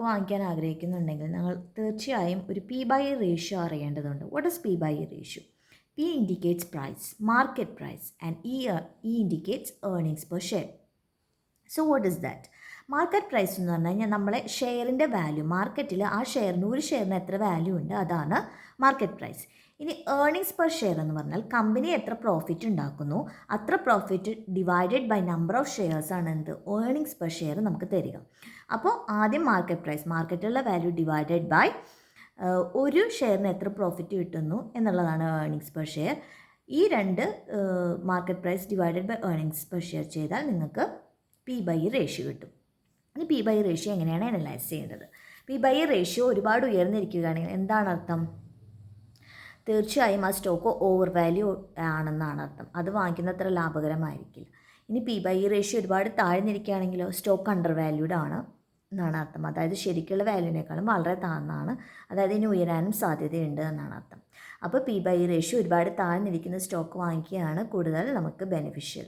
വാങ്ങിക്കാൻ ആഗ്രഹിക്കുന്നുണ്ടെങ്കിൽ നിങ്ങൾ തീർച്ചയായും ഒരു പി ബൈ റേഷ്യോ അറിയേണ്ടതുണ്ട്. What is P by ratio P indicates price market price and E E indicates earnings per share so what is that market price എന്ന് പറഞ്ഞു കഴിഞ്ഞാൽ നമ്മളെ ഷെയറിന്റെ വാല്യൂ മാർക്കറ്റിൽ ആ ഷെയറിന് ഒരു ഷെയറിന് എത്ര വാല്യൂ ഉണ്ട് അതാണ് മാർക്കറ്റ് പ്രൈസ് ഇനി ഏർണിങ്സ് പെർ ഷെയർ എന്ന് പറഞ്ഞാൽ കമ്പനി എത്ര പ്രോഫിറ്റ് ഉണ്ടാക്കുന്നു അത്ര profit divided by number of shares ആണ് എന്ത്? ഏർണിങ്സ് പെർ ഷെയർ നമുക്ക് തരിക. അപ്പോൾ ആദ്യം മാർക്കറ്റ് പ്രൈസ് മാർക്കറ്റിലുള്ള വാല്യൂ ഡിവൈഡഡ് ബൈ ഒരു ഷെയറിന് എത്ര പ്രോഫിറ്റ് കിട്ടുന്നു എന്നുള്ളതാണ് ഏർണിങ്സ് പെർ ഷെയർ ഈ രണ്ട് market price divided by earnings per share ചെയ്താൽ നിങ്ങൾക്ക് പി ബൈ റേഷ്യോ കിട്ടും. ഇനി പി ബൈ റേഷ്യോ എങ്ങനെയാണ് അനലൈസ് ചെയ്യേണ്ടത്? പി ബൈ റേഷ്യോ ഒരുപാട് ഉയർന്നിരിക്കുകയാണെങ്കിൽ എന്താണ് അർത്ഥം? തീർച്ചയായും ആ സ്റ്റോക്ക് ഓവർ വാല്യൂ ആണെന്നാണ് അർത്ഥം. അത് വാങ്ങിക്കുന്നത്ര ലാഭകരമായിരിക്കില്ല. ഇനി പി ബൈ റേഷ്യോ ഒരുപാട് താഴ്ന്നിരിക്കുകയാണെങ്കിലോ സ്റ്റോക്ക് അണ്ടർ വാല്യൂഡ് ആണ് എന്നാണ് അർത്ഥം. അതായത് ശരിക്കുള്ള വാല്യൂവിനേക്കാളും വളരെ താഴ്ന്നാണ്. അതായത് ഇനി ഉയരാനും സാധ്യതയുണ്ട് എന്നാണ് അർത്ഥം. അപ്പോൾ പി ബൈ റേഷ്യോ ഒരുപാട് താഴ്ന്നിരിക്കുന്ന സ്റ്റോക്ക് വാങ്ങിക്കുകയാണ് കൂടുതൽ നമുക്ക് ബെനിഫിഷ്യൽ